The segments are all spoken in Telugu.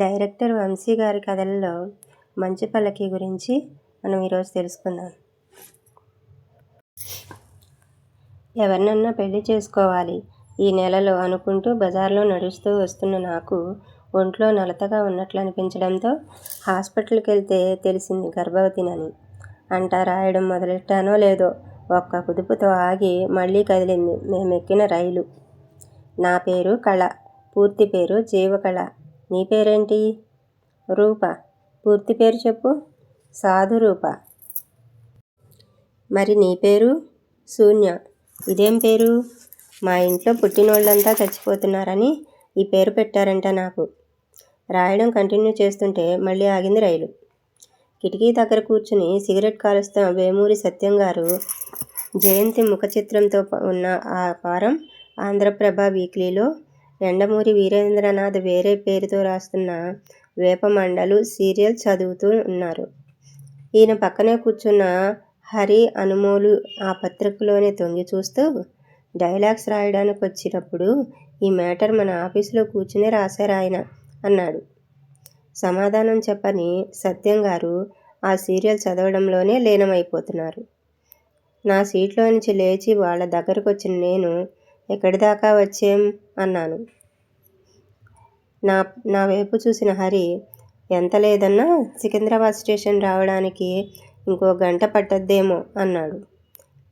డైరెక్టర్ వంశీ గారి కథలలో మంచు పల్లకి గురించి మనం ఈరోజు తెలుసుకుందాం. ఎవరినన్నా పెళ్ళి చేసుకోవాలి. ఈ నెలలో అనుకుంటూ బజార్లో నడుస్తూ వస్తున్న నాకు ఒంట్లో నలతగా ఉన్నట్లు అనిపించడంతో హాస్పిటల్కి వెళ్తే తెలిసింది గర్భవతినని. అంట రాయడం మొదలెట్టానో లేదో ఒక్క కుదుపుతో ఆగి మళ్ళీ కదిలింది. మేమెక్కిన రైలు. నా పేరు కళ. పూర్తి పేరు జీవకళ. నీ పేరేంటి? రూప. పూర్తి పేరు చెప్పు. సాధు రూప. మరి నీ పేరు? శూన్య. ఇదేం పేరు? మా ఇంట్లో పుట్టినోళ్ళంతా చచ్చిపోతున్నారని ఈ పేరు పెట్టారంట నాకు. రాయడం కంటిన్యూ చేస్తుంటే మళ్ళీ ఆగింది రైలు. కిటికీ దగ్గర కూర్చుని సిగరెట్ కాలుస్తున్న వేమూరి సత్యం గారు జయంతి ముఖ చిత్రంతో ఉన్న ఆ వారం ఆంధ్రప్రభ వీక్లీలో ఎండమూరి వీరేంద్రనాథ్ వేరే పేరుతో రాస్తున్న వేపమండలు సీరియల్ చదువుతూ ఉన్నారు. ఈయన పక్కనే కూర్చున్న హరి అనుమోలు ఆ పత్రికలోనే తొంగి చూస్తూ డైలాగ్స్ రాయడానికి వచ్చినప్పుడు ఈ మ్యాటర్ మన ఆఫీసులో కూర్చునే రాశారు ఆయన అన్నాడు. సమాధానం చెప్పని సత్యం గారు ఆ సీరియల్ చదవడంలోనే లీనమైపోతున్నారు. నా సీట్లో నుంచి లేచి వాళ్ళ దగ్గరకు వచ్చిన నేను ఎక్కడి దాకా వచ్చేం? అన్నాను. నా నా వైపు చూసిన హరి ఎంత లేదన్నా సికింద్రాబాద్ స్టేషన్ రావడానికి ఇంకో గంట పట్టద్దేమో అన్నాడు.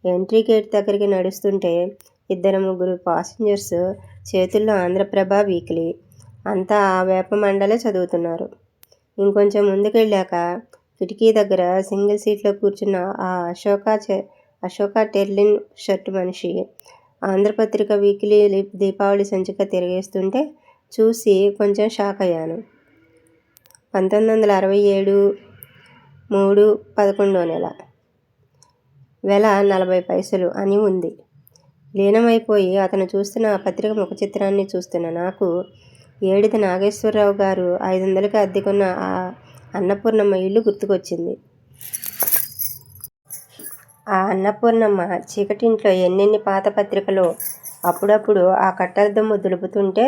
ఎంట్రీ గేట్ దగ్గరికి నడుస్తుంటే ఇద్దరు ముగ్గురు పాసింజర్స్ చేతుల్లో ఆంధ్రప్రభ వీక్లీ. అంతా ఆ వేప మండలే చదువుతున్నారు. ఇంకొంచెం ముందుకెళ్ళాక కిటికీ దగ్గర సింగిల్ సీట్లో కూర్చున్న ఆ అశోక అశోక టెర్లిన్ షర్ట్ మనిషి ఆంధ్రపత్రిక వీక్లీ దీపావళి సంచిక తిరిగేస్తుంటే చూసి కొంచెం షాక్ అయ్యాను. పంతొమ్మిది వందల అరవై ఏడు మూడు పదకొండో నెల. వెల నలభై పైసలు అని ఉంది. లీనమైపోయి అతను చూస్తున్న ఆ పత్రిక ముఖ చిత్రాన్ని చూస్తున్న నాకు ఏడిది నాగేశ్వరరావు గారు ఐదు వందలకి అద్దెకున్న ఆ అన్నపూర్ణమ్మ ఇల్లు గుర్తుకొచ్చింది. ఆ అన్నపూర్ణమ్మ చీకటింట్లో ఎన్నెన్ని పాత పత్రికలో అప్పుడప్పుడు ఆ కట్టద్దమ్ము దులుపుతుంటే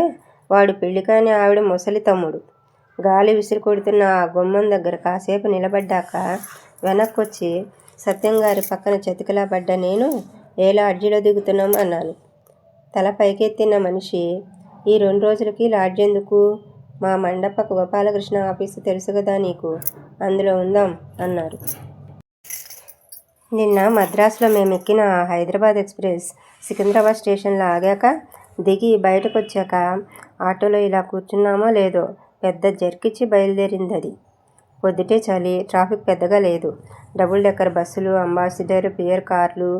వాడు పెళ్ళి కాని ఆవిడ ముసలి తమ్ముడు. గాలి విసిరి కొడుతున్న ఆ గుమ్మం దగ్గర కాసేపు నిలబడ్డాక వెనక్కొచ్చి సత్యం గారి పక్కన చతికిలా పడ్డ నేను ఏ లాడ్జిలో దిగుతున్నాం అన్నాను. తల పైకెత్తిన మనిషి ఈ రెండు రోజులకి లాడ్జ్ ఎందుకు మా మండప గోపాలకృష్ణ ఆఫీసు తెలుసు కదా నీకు? అందులో ఉందాం అన్నారు. నిన్న మద్రాసులో మేము ఎక్కిన హైదరాబాద్ ఎక్స్ప్రెస్ సికింద్రాబాద్ స్టేషన్లో ఆగాక దిగి బయటకు వచ్చాక ఆటోలో ఇలా కూర్చున్నామో లేదో పెద్ద జర్కిచ్చి బయలుదేరింది అది పొద్దుటే చలి ట్రాఫిక్ పెద్దగా లేదు. డబుల్ డెక్కర్ బస్సులు అంబాసిడర్ పియర్ కార్లు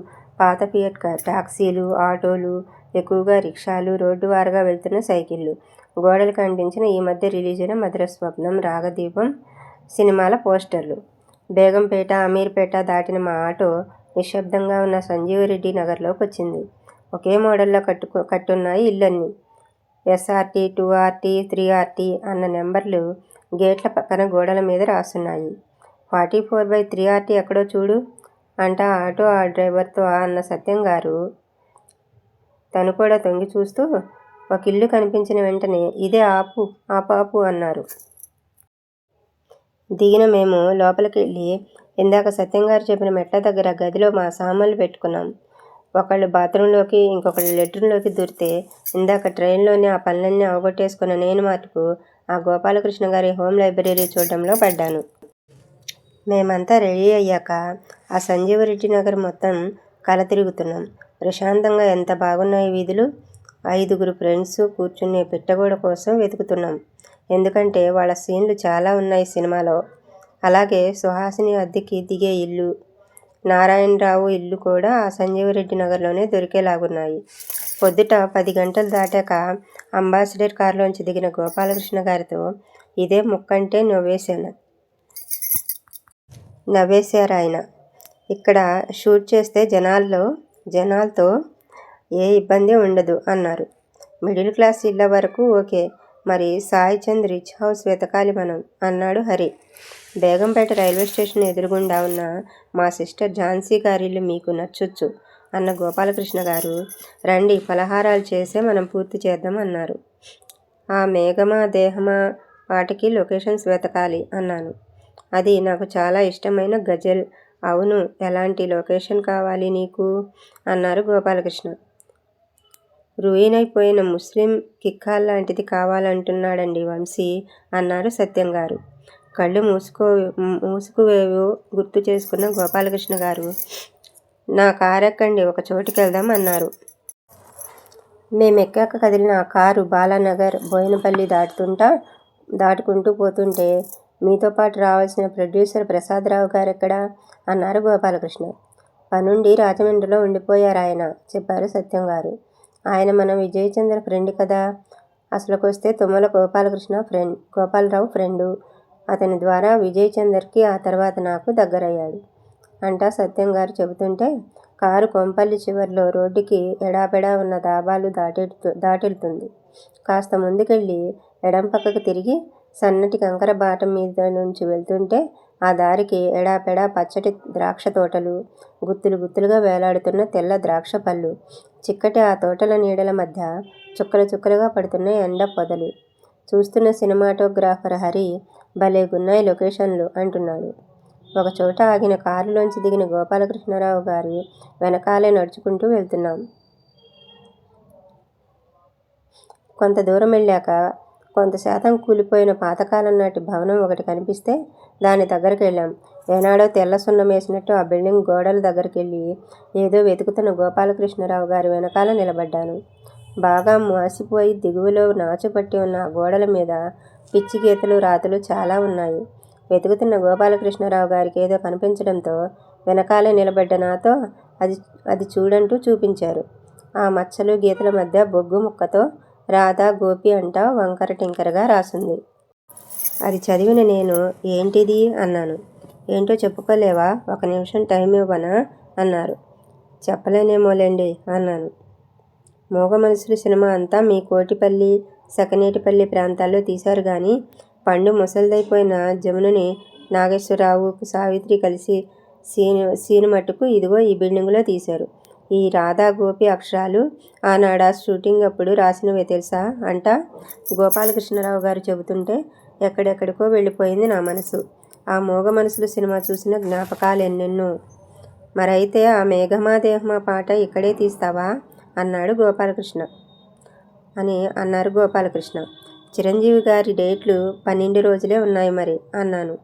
పాత పియర్ టాక్సీలు ఆటోలు ఎక్కువగా రిక్షాలు రోడ్డు వారుగా వెళ్తున్న సైకిళ్ళు. గోడలకు అంటించిన ఈ మధ్య రిలీజ్ అయిన మధుర స్వప్నం రాగదీపం సినిమాల పోస్టర్లు. బేగంపేట అమీర్పేట దాటిన మా ఆటో నిశ్శబ్దంగా ఉన్న సంజీవరెడ్డి నగర్లోకి వచ్చింది ఒకే మోడల్లో కట్టుకు కట్టున్నాయి ఇల్లన్నీ SRT two RT three RT అన్న నెంబర్లు గేట్ల పక్కన గోడల మీద రాస్తున్నాయి. Forty four by three RT ఎక్కడో చూడు. అంట ఆటో ఆ డ్రైవర్తో అన్న సత్యం గారు తను కూడా తొంగి చూస్తూ ఒక ఇల్లు కనిపించిన వెంటనే ఇదే ఆపు ఆపాపు అన్నారు. దిగిన మేము లోపలికి వెళ్ళి ఇందాక సత్యం గారు చెప్పిన మెట్ల దగ్గర గదిలో మా సామాన్లు పెట్టుకున్నాం. ఒకళ్ళు బాత్రూంలోకి ఇంకొకళ్ళు లెట్రిన్లోకి దూరితే ఇందాక ట్రైన్లోనే ఆ పనులన్నీ అవగొట్టేసుకున్న నేను మటుకు ఆ గోపాలకృష్ణ గారి హోమ్ లైబ్రరీ చూడడంలో పడ్డాను. మేమంతా రెడీ అయ్యాక ఆ సంజీవరెడ్డి నగర్ మొత్తం కల తిరుగుతున్నాం. ప్రశాంతంగా ఎంత బాగున్నాయి వీధులు? ఐదుగురు ఫ్రెండ్స్ కూర్చునే పిట్టగోడ కోసం వెతుకుతున్నాం. ఎందుకంటే వాళ్ళ సీన్లు చాలా ఉన్నాయి సినిమాలో. అలాగే సుహాసిని అద్దెకి దిగే ఇల్లు నారాయణరావు ఇల్లు కూడా ఆ సంజీవరెడ్డి నగర్లోనే దొరికేలాగున్నాయి. పొద్దుట పది గంటలు దాటాక అంబాసిడర్ కారులోంచి దిగిన గోపాలకృష్ణ గారితో ఇదే ముక్కంటే నవ్వేశాను. నవ్వేశారు ఆయన. ఇక్కడ షూట్ చేస్తే జనాల్లో జనాలతో ఏ ఇబ్బంది ఉండదు అన్నారు. మిడిల్ క్లాస్ ఇళ్ళ వరకు ఓకే. మరి సాయి చంద్ రిచ్ హౌస్ వెతకాలి మనం అన్నాడు హరి. బేగంపేట రైల్వే స్టేషన్ ఎదురుగుండా ఉన్న మా సిస్టర్ ఝాన్సీ గారిల్లు మీకు నచ్చొచ్చు అన్న గోపాలకృష్ణ గారు రండి పలహారాలు చేసే మనం పూర్తి చేద్దాం అన్నారు. ఆ మేఘమా దేహమా వాటికి లొకేషన్స్ వెతకాలి అన్నాను. అది నాకు చాలా ఇష్టమైన గజల్. అవును ఎలాంటి లొకేషన్ కావాలి నీకు? అన్నారు గోపాలకృష్ణ. రూయిన్ అయిపోయిన ముస్లిం కిక్కాల్ లాంటిది కావాలంటున్నాడండి వంశీ అన్నారు సత్యం గారు. కళ్ళు మూసుకో మూసుకువేవు గుర్తు చేసుకున్న గోపాలకృష్ణ గారు. నా కారు ఎక్కండి ఒక చోటుకి వెళ్దాం అన్నారు. మేమెక్కాక కదిలిన ఆ కారు బాలానగర్ బోయినపల్లి దాటుతుంటా దాటుకుంటూ పోతుంటే మీతో పాటు రావాల్సిన ప్రొడ్యూసర్ ప్రసాదరావు గారెక్కడా అన్నారు గోపాలకృష్ణ. పనుండి రాజమండ్రిలో ఉండిపోయారు ఆయన చెప్పారు సత్యం గారు. ఆయన మన విజయచంద్ర ఫ్రెండ్ కదా. అసలుకొస్తే తుమ్మల గోపాలకృష్ణ ఫ్రెండ్ గోపాలరావు ఫ్రెండు అతని ద్వారా విజయచందర్కి ఆ తర్వాత నాకు దగ్గరయ్యాడు. అంటా సత్యం గారు చెబుతుంటే కారు కొంపల్లి చివర్లో రోడ్డుకి ఎడాపెడా ఉన్న దాబాలు దాటెడుతు దాటెళ్తుంది కాస్త ముందుకెళ్ళి ఎడం పక్కకు తిరిగి సన్నటి కంకర బాట మీద నుంచి వెళ్తుంటే ఆ దారికి ఎడాపెడా పచ్చటి ద్రాక్ష తోటలు గుత్తులు గుత్తులుగా వేలాడుతున్న తెల్ల ద్రాక్ష పళ్ళు. చిక్కటి ఆ తోటల నీడల మధ్య చుక్కలు చుక్కలుగా పడుతున్న ఎండ పొదలు. చూస్తున్న సినిమాటోగ్రాఫర్ హరి భలేగున్నాయి లొకేషన్లు అంటున్నాడు. ఒకచోట ఆగిన కారులోంచి దిగిన గోపాలకృష్ణరావు గారి వెనకాలే నడుచుకుంటూ వెళ్తున్నాం. కొంత దూరం వెళ్ళాక కొంత శాతం కూలిపోయిన పాతకాలం నాటి భవనం ఒకటి కనిపిస్తే దాని దగ్గరికి వెళ్ళాం ఏనాడో తెల్ల సున్నం వేసినట్టు ఆ బిల్డింగ్ గోడల దగ్గరికి వెళ్ళి ఏదో వెతుకుతున్న గోపాలకృష్ణరావు గారి వెనకాల నిలబడ్డాను. బాగా మాసిపోయి దిగువలో నాచు పట్టి ఉన్న ఆ గోడల మీద పిచ్చి గీతలు రాతలు చాలా ఉన్నాయి. వెతుకుతున్న గోపాలకృష్ణరావు గారికి ఏదో కనిపించడంతో వెనకాలే నిలబడ్డ నాతో అది అది చూడంటూ చూపించారు. ఆ మచ్చలు గీతల మధ్య బొగ్గు ముక్కతో రాధా గోపి అంట వంకర టింకరగా రాసింది. అది చదివిన నేను ఏంటిది అన్నాను. ఏంటో చెప్పుకోలేవా? ఒక నిమిషం టైం ఇవ్వనా? అన్నారు. చెప్పలేనేమోలేండి అన్నాను. మూగ మనుషులు సినిమా అంతా మీ కోటిపల్లి సకనేటిపల్లి ప్రాంతాల్లో తీశారు కానీ పండు ముసలిదైపోయిన జమునుని నాగేశ్వరరావు సావిత్రి కలిసి సీన్ సీన్ మట్టుకు ఇదిగో ఈ బిల్డింగ్లో తీశారు. ఈ రాధా గోపి అక్షరాలు ఆనాడ షూటింగ్ అప్పుడు రాసినవే తెలుసా? అంట గోపాలకృష్ణరావు గారు చెబుతుంటే ఎక్కడెక్కడికో వెళ్ళిపోయింది నా మనసు. ఆ మోగ మనసులు సినిమా చూసిన జ్ఞాపకాలు ఎన్నెన్నో. మరైతే ఆ మేఘమాదేహమా పాట ఇక్కడే తీస్తావా? అన్నాడు గోపాలకృష్ణ. అని అన్నారు గోపాలకృష్ణ. చిరంజీవి గారి డేట్లు పన్నెండు రోజులే ఉన్నాయి మరి అన్నాను.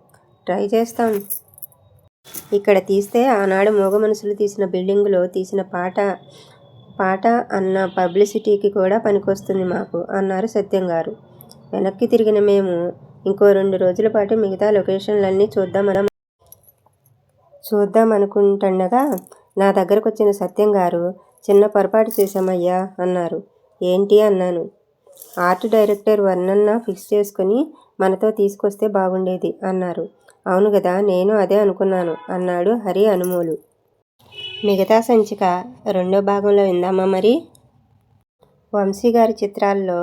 ట్రై చేస్తాం. ఇక్కడ తీస్తే ఆనాడు మూగ మనుషులు తీసిన బిల్డింగులో తీసిన పాట పాట అన్న పబ్లిసిటీకి కూడా పనికొస్తుంది మాకు అన్నారు సత్యం గారు. వెనక్కి తిరిగిన మేము ఇంకో రెండు రోజుల పాటు మిగతా లొకేషన్లన్నీ చూద్దామన చూద్దాం అనుకుంటుండగా నా దగ్గరకు వచ్చిన సత్యం గారు చిన్న పొరపాటు చేశామయ్యా అన్నారు. ఏంటి అన్నాను. ఆర్ట్ డైరెక్టర్ వర్ణన్న ఫిక్స్ చేసుకుని మనతో తీసుకొస్తే బాగుండేది అన్నారు. అవును కదా నేను అదే అనుకున్నాను అన్నాడు హరి అనుమోలు. మిగతా సంచిక రెండో భాగంలో విందామా మరి? వంశీ గారి చిత్రాల్లో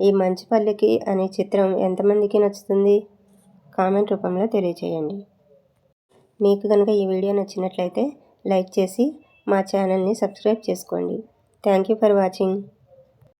ఈ మంచిపల్లికి అనే చిత్రం ఎంతమందికి నచ్చుతుంది? కామెంట్ రూపంలో తెలియచేయండి. మీకు కనుక ఈ వీడియో నచ్చినట్లయితే లైక్ చేసి మా ఛానల్ని సబ్స్క్రైబ్ చేసుకోండి. Thank you for watching.